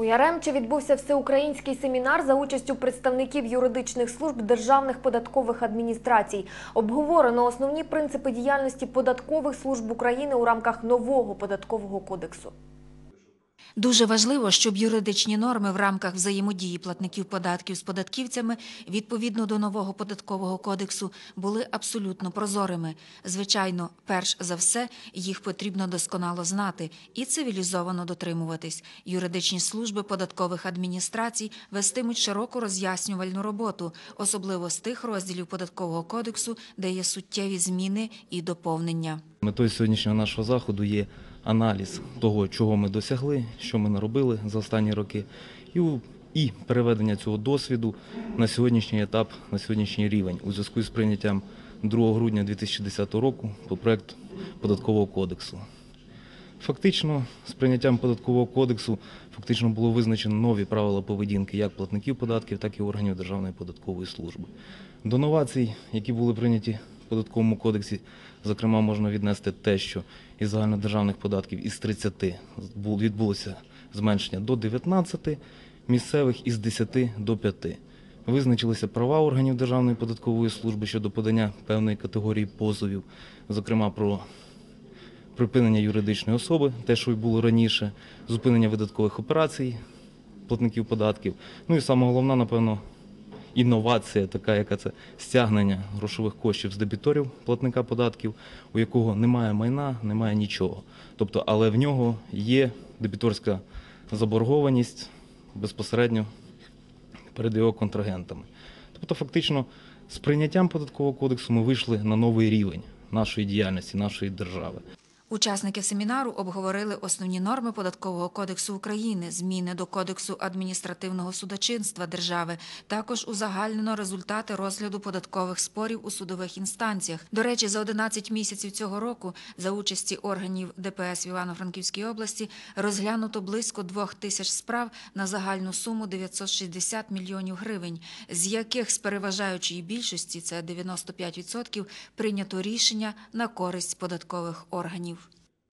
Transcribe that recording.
У Яремчі відбувся всеукраїнський семінар за участю представників юридичних служб державних податкових адміністрацій. Обговорено основні принципи діяльності податкових служб України у рамках нового податкового кодексу. Дуже важливо, щоб юридичні норми в рамках взаємодії платників податків з податківцями відповідно до нового податкового кодексу були абсолютно прозорими. Звичайно, перш за все, їх потрібно досконало знати і цивілізовано дотримуватись. Юридичні служби податкових адміністрацій вестимуть широку роз'яснювальну роботу, особливо з тих розділів податкового кодексу, де є суттєві зміни і доповнення. Метою сьогоднішнього нашого заходу є аналіз того, чого ми досягли, що ми наробили за останні роки, і, і переведення цього досвіду на сьогоднішній етап, на сьогоднішній рівень у зв'язку з прийняттям 2 грудня 2010 року по проекту податкового кодексу. Фактично, з прийняттям податкового кодексу фактично було визначено нові правила поведінки як платників податків, так і органів Державної податкової служби. До новацій, які були прийняті податковому кодексі, зокрема, можна віднести те, що із загальнодержавних податків із 30 бу- відбулося зменшення до 19, місцевих із 10 до 5. Визначилися права органів Державної податкової служби щодо подання певної категорії позовів, зокрема про припинення юридичної особи, те, що й було раніше, зупинення видаткових операцій платників податків. Ну і саме головна, напевно, інновація, така, яка це стягнення грошових коштів з дебіторів платника податків, у якого немає майна, немає нічого. Тобто, але в нього є дебіторська заборгованість безпосередньо перед його контрагентами. Тобто, фактично, з прийняттям податкового кодексу ми вийшли на новий рівень нашої діяльності, нашої держави. Учасники семінару обговорили основні норми податкового кодексу України, зміни до кодексу адміністративного судочинства держави. Також узагальнено результати розгляду податкових спорів у судових інстанціях. До речі, за 11 місяців цього року за участі органів ДПС в Івано-Франківській області розглянуто близько двох тисяч справ на загальну суму 960 мільйонів гривень, з яких з переважаючої більшості це 95%, прийнято рішення на користь податкових органів.